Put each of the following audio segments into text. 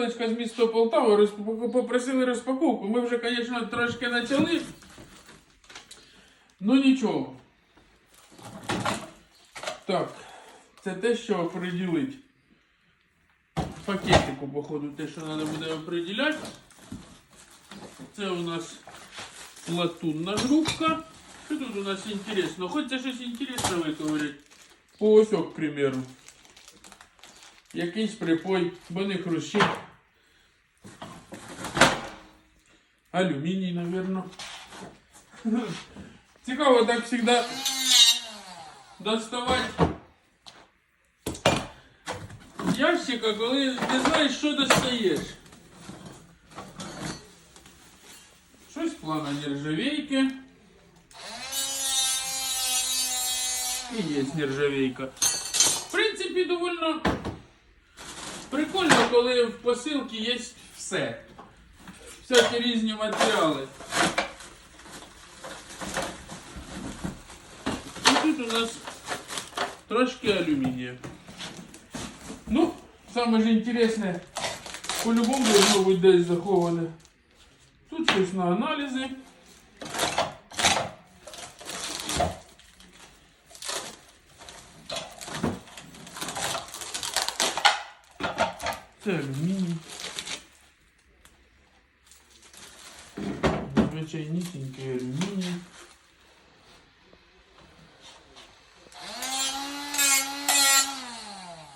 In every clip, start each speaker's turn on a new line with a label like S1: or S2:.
S1: З міста Полтава розп- попросили розпаковку. Ми вже, звісно, трошки почали. Ну нічого. Так, це те, що оприділить. Пакетику, походу, те, що треба буде оприділяти. Це у нас латунна грубка. Що тут у нас інтересно? Хочеться щось інтересне виковирять. По осьок, к примеру. Якийсь припой, бо не хрущить. Алюміній, напевно. Цікаво так завжди доставати з ящика, коли не знаєш, що достаєш. Щось плана нержавейки. І є нержавейка. В принципі, довольно прикольно, коли в посилці є все. Всякі різні матеріали. І тут у нас трошки алюмінія. Ну, саме ж інтересне, по-любому должно бути десь заховане. Тут щось на аналізи. Це алюміній. Звичайнісінький алюміній.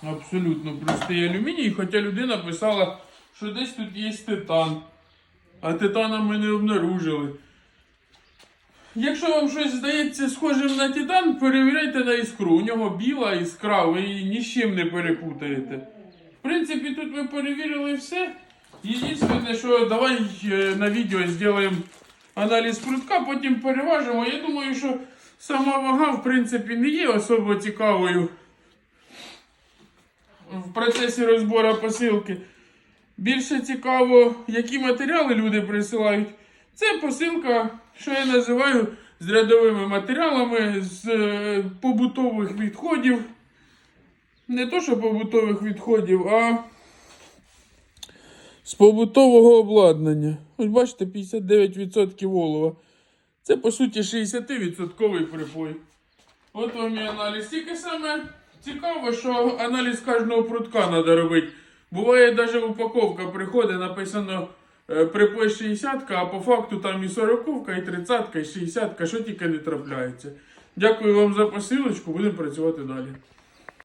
S1: Абсолютно простий алюміній, хоча людина писала, що десь тут є титан. А титана ми не обнаружили. Якщо вам щось здається схожим на титан, перевіряйте на іскру. У нього біла іскра, ви її ні з чим не перепутаєте. В принципі, тут ми перевірили все. Єдине, що давай е, на відео зробимо аналіз прутка, потім переважимо. Я думаю, що сама вага, в принципі, не є особо цікавою в процесі розбору посилки. Більше цікаво, які матеріали люди присилають. Це посилка, що я називаю з рядовими матеріалами з е, побутових відходів. Не то, що побутових відходів, а з побутового обладнання. Ось бачите, 59% олова. Це по суті 60% припой. От вам і аналіз. Тільки саме цікаво, що аналіз кожного прутка треба робити. Буває навіть упаковка приходить, написано е, припой 60, а по факту там і 40-ка, і 30, і 60, що тільки не трапляється. Дякую вам за посилочку, будемо працювати далі.